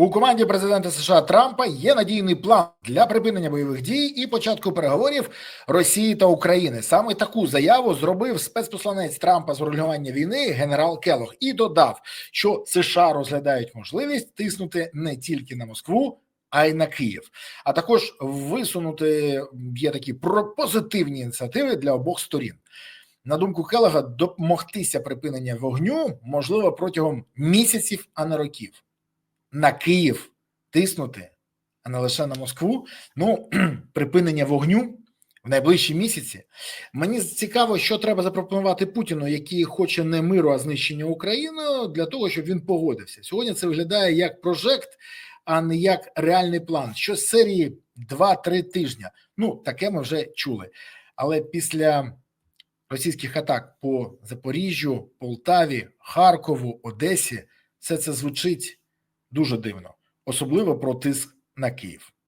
У команді президента США Трампа є надійний план для припинення бойових дій і початку переговорів Росії та України. Саме таку заяву зробив спецпосланець Трампа з врегулювання війни генерал Келох і додав, що США розглядають можливість тиснути не тільки на Москву. А й на Київ, а також висунути є такі про- позитивні ініціативи для обох сторін. На думку Келега, допомогтися припинення вогню можливо протягом місяців, а не років на Київ тиснути, а не лише на Москву. Ну, припинення вогню в найближчі місяці. Мені цікаво, що треба запропонувати Путіну, який хоче не миру, а знищення України, для того, щоб він погодився. Сьогодні це виглядає як прожект, а не як реальний план. Що з серії 2-3 тижня. Ну, таке ми вже чули. Але після російських атак по Запоріжжю, Полтаві, Харкову, Одесі, все це звучить дуже дивно, особливо про тиск на Київ.